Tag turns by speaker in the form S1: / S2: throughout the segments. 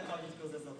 S1: na qual a gente usa essa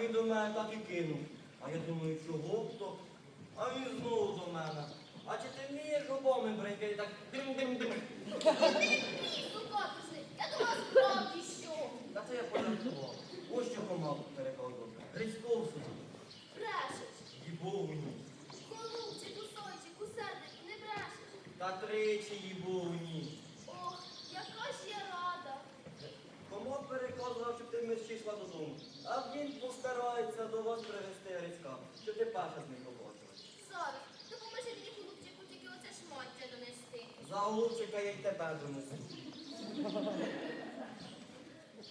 S1: він
S2: до
S1: мене так
S2: і
S3: кинув.
S4: А я думаю, чого б то? А він знову до мене. А чи ти вмієш губами брати? Так дим-дим-дим.
S3: Я думала, справді що.
S4: Та це я пожартував. Ось що команду перекладу. Речков сюди.
S3: Брешеш.
S4: Їбогу ні.
S3: Голубчику, сойчику, сердику, не брешеш.
S4: Та тричі їбогу ні. задуму.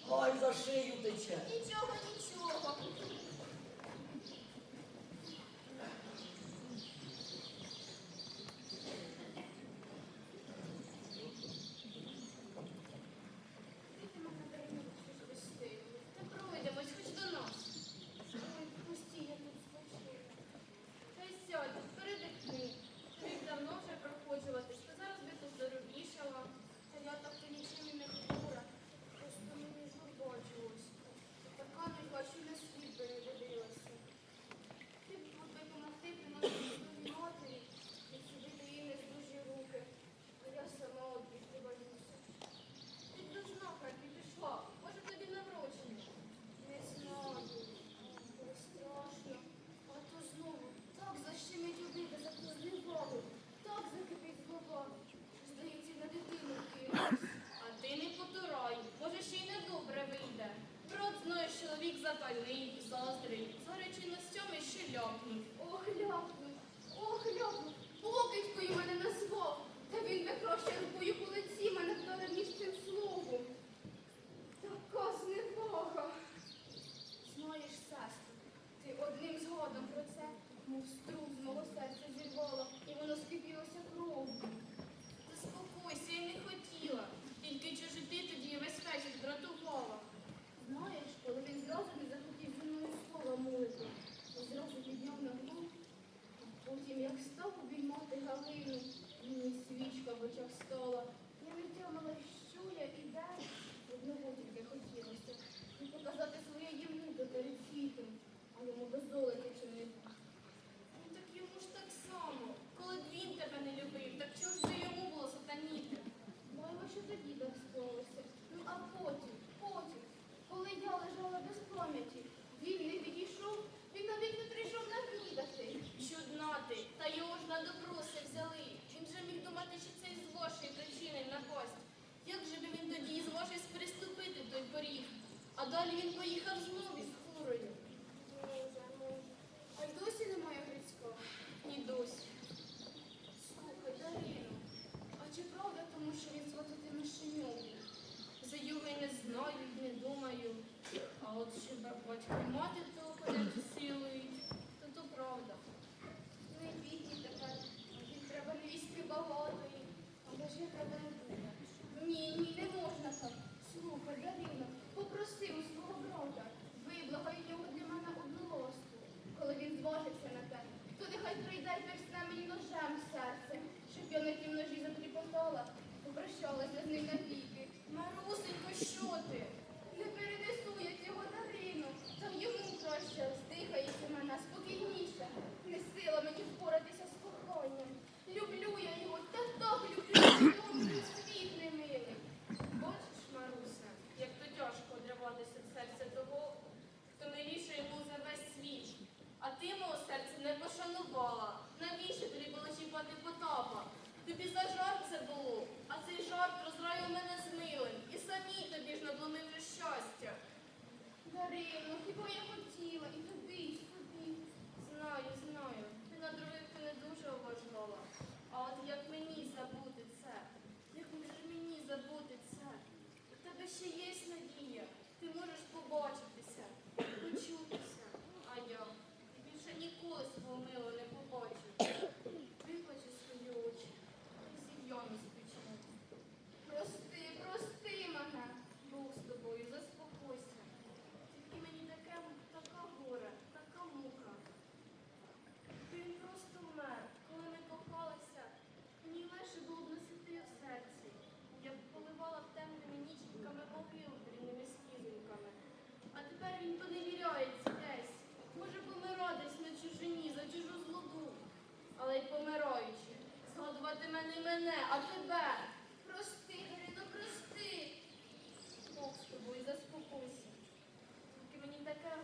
S4: Ой, за шию тече.
S3: Нічого
S2: Ні, ні, не можна так. Слухай, Дарина, попроси у свого брата, виблагай його для мене облосту. Коли він зважиться на те, то нехай прийде і версне мені ножем серце, щоб я на тім ножі затріпотала, попрощалася з ним навіки. Марусенько, що ти? щастя. Дарину, хіба я хотіла і туди, і сюди. Знаю, знаю. Ти на других ти не дуже уважала. А от як мені забути це, як може мені забути це? У тебе ще є надія. Ти можеш побачити. турбуватиме не мене, а тебе. Прости, Ірино, прости. Бог з тобою заспокойся. Тільки мені таке.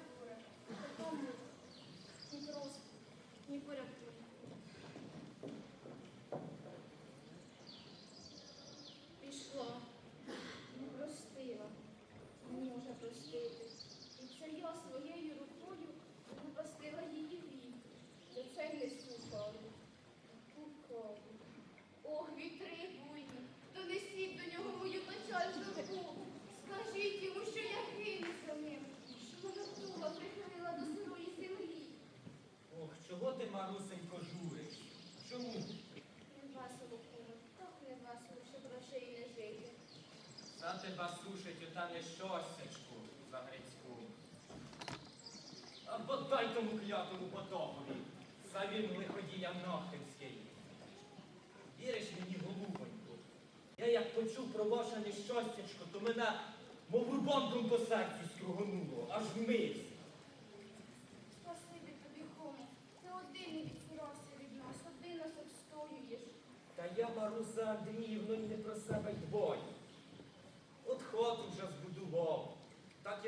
S2: та не щосячку за
S5: грицьку. А бодай тому клятому потопові, за він лиходія Нохтинський. Віриш мені, голубоньку? Я як почув про ваше нещастячко, то мене, мов рубанком по серці стругонуло, аж вмис.
S2: Спасибі тобі, Хоме, ти один відсурався від нас, один нас обстоюєш.
S5: Та я, Маруса Андріївно, і не про себе й двоє.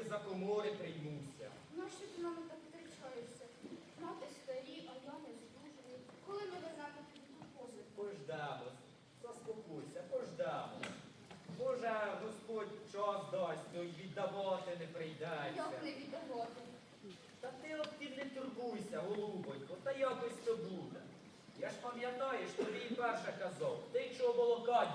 S5: за комори приймуся.
S2: Ну, що ти нами так кричаєшся? Мати старі, а я не здужений. Коли ми веземо тобі позик?
S5: Пождамо, заспокойся, пождамо. Може, Господь час дасть, ну й віддавати не прийдеться.
S2: Як не віддавати?
S5: Та ти от ти не турбуйся, голубонько, та якось то буде. Я ж пам'ятаю, що тобі перше казав, ти чого молока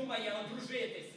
S3: думає
S5: одружитись.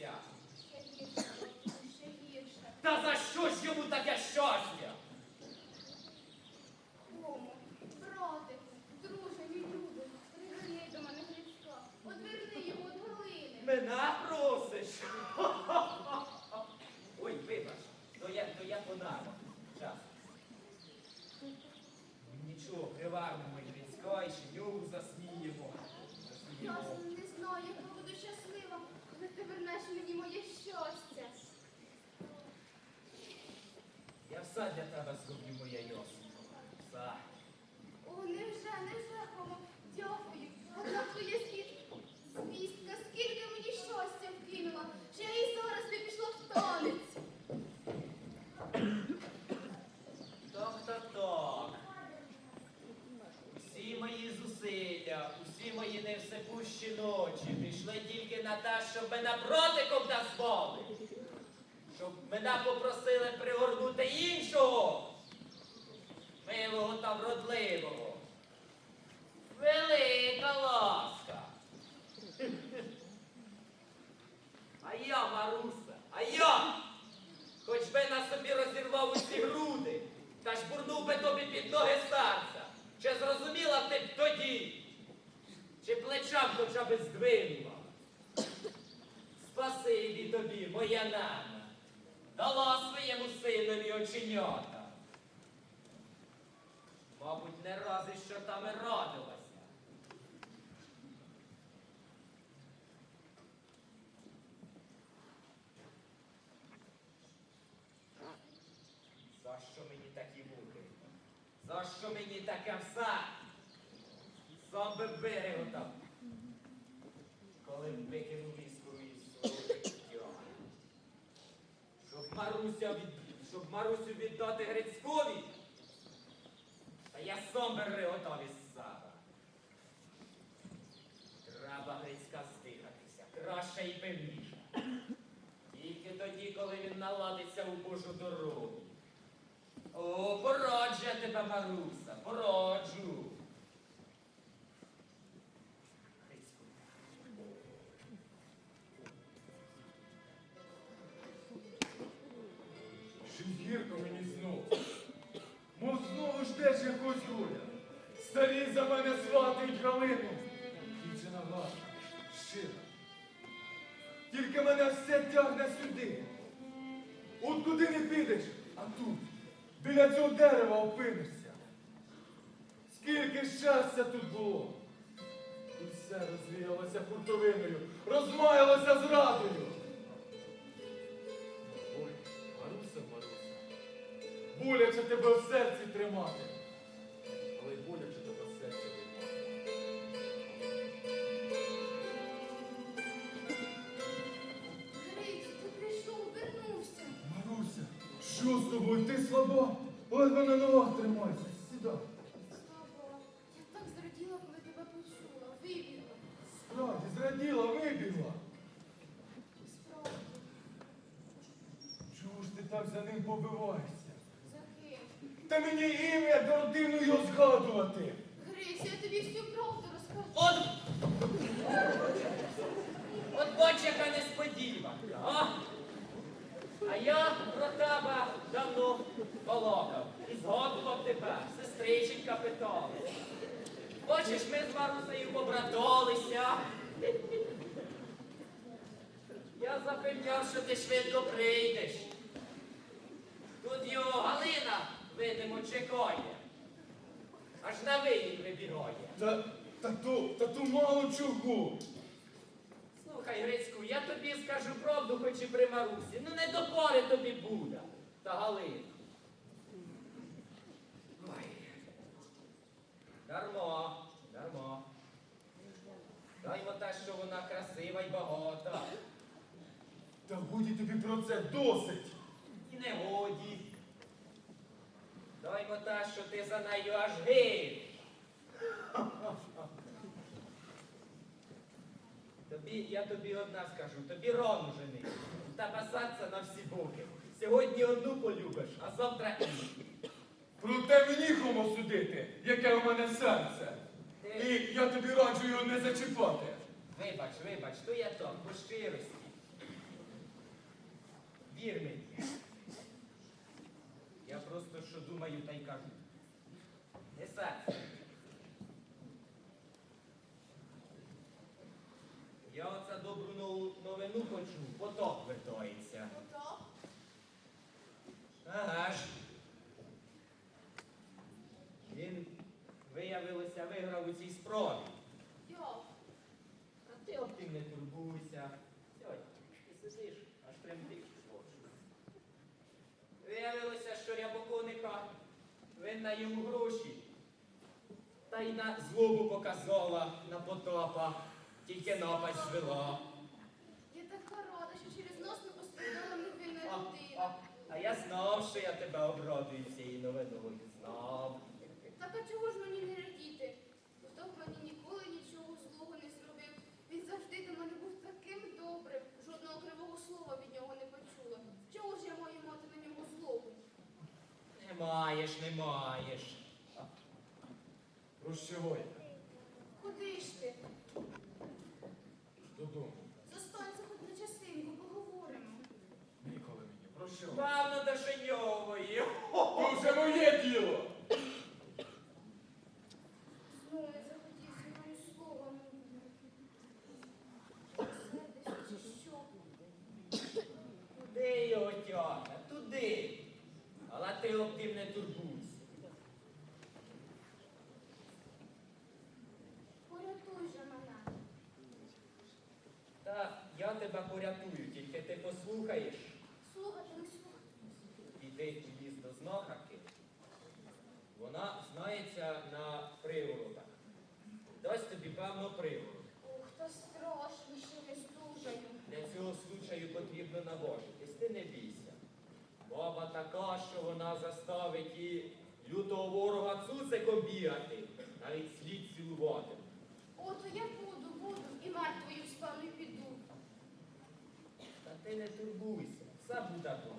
S5: Все для тебе зроблю, моя Йосипо. Все.
S3: О, невже, невже, мамо, дякую. Однак твоя звістка, скільки мені щастя вкинула, що я і зараз не пішла в танець.
S5: Так, так, так. Усі мої зусилля, усі мої невсепущі ночі пішли тільки на те, щоб мене братиком назвали. Щоб мене попросили пригорнути іншого, милого та вродливого. Велика ласка. А я, Маруся, а я, хоч би на собі розірвав усі груди, та ж бурнув би тобі під ноги серця. Чи зрозуміла б ти б тоді? Чи хоча б здвинула? Спасибі тобі, моя нана, дала своєму синові оченята. Мабуть, не рази що там і радилася. За що мені такі муки? За що мені таке все? Сам би вириготав, б викинув військову із. Щоб Маруся від... щоб Марусю віддати Грицькові, та я сам риготав із себе. Треба Грицька здихатися, краще і певніше. Тільки тоді, коли він наладиться у Божу дорогу. О, породжу я тебе, Маруся, породжу.
S6: Дерева опинишся. Скільки щастя тут було. І все розвіялося хуртовиною, розмаялося зрадою. Ой, Маруся, Маруся, боляче тебе в серці тримати, але й боляче тебе в серці тримати.
S3: Грицю, ти прийшов, вернувся.
S6: Маруся, що з тобою? Ти слаба? Ледве на ногах тримайся. Сідай.
S3: Слава, я так зраділа, коли тебе почула. Вибігла.
S6: Справді, зраділа, вибігла.
S3: Справді,
S6: Чого ж ти так за ним побиваєшся?
S3: за ким?
S6: Та мені ім'я дордину його згадувати.
S3: Грицю, я тобі всю правду розкажу.
S5: От, от бач, яка несподіванка, а? А я про тебе давно балакав згадував тебе, сестриченька питала. Бачиш, ми з Марусею побраталися. Я запевняв, що ти швидко прийдеш. Тут його Галина, видимо, чекає. Аж на виїзд вибігає.
S6: Та, та ту, та ту мало чого.
S5: Слухай, Грицьку, я тобі скажу правду, хоч і при Марусі. Ну не до пори тобі буде. Та Галина. Ой. Дармо, дармо. Даймо те, що вона красива й багата.
S6: Та годі тобі про це досить.
S5: І не годі. Даймо те, що ти за нею аж гинеш. Тобі, я тобі одне скажу, тобі рано жени. В тебе на всі боки. Сьогодні одну полюбиш, а завтра іншу.
S6: Проте мені хомо судити, яке у мене серце.
S5: Ти-
S6: І я тобі раджу його не зачіпати.
S5: Вибач, вибач, то я так, по щирості. Вір мені. Я просто що думаю, та й кажу. Не серце. Я оце добру нову- новину почув, потоп вертається.
S3: Ото,
S5: Та злобу показала на потопа, тільки напасть звела.
S3: я така рада, що через нас не постраждала невинна
S5: А,
S3: людина.
S5: а, я знав, що я тебе обрадую цією новиною. Знав.
S3: Так а чого ж мені не радіти? Вдов мені ніколи нічого злого не зробив. Він завжди до мене був таким добрим. Жодного кривого слова від нього не почула. Чого ж я маю мати на нього злобу?
S5: Не маєш, не маєш.
S6: Прощавай
S3: Куди ж ти?
S6: додому.
S3: Зостанься хоч на часинку, поговоримо.
S6: Ніколи мені, прощавай.
S5: Певно, до Шеньової.
S6: То вже моє діло.
S3: Знову не захотів зі мною словом. Сердишся чи що?
S5: Туди його тягне, туди. Але ти об тим не турбуйся.
S3: Порятуй же мене.
S5: Та я тебе порятую, тільки ти послухаєш.
S3: Слухати не слухати.
S5: У ліс до знахарки. Вона знається на приворотах. Дасть тобі певно приворот.
S3: Ух, та страшно, що не здужаю.
S5: Для цього случаю потрібно наважитись, ти не бійся. Баба така, що вона заставить і лютого ворога цуциком бігати, навіть слід цілувати.
S3: Ото я буду, буду, і мертвою встану і піду.
S5: Та ти не турбуйся, все буде добре.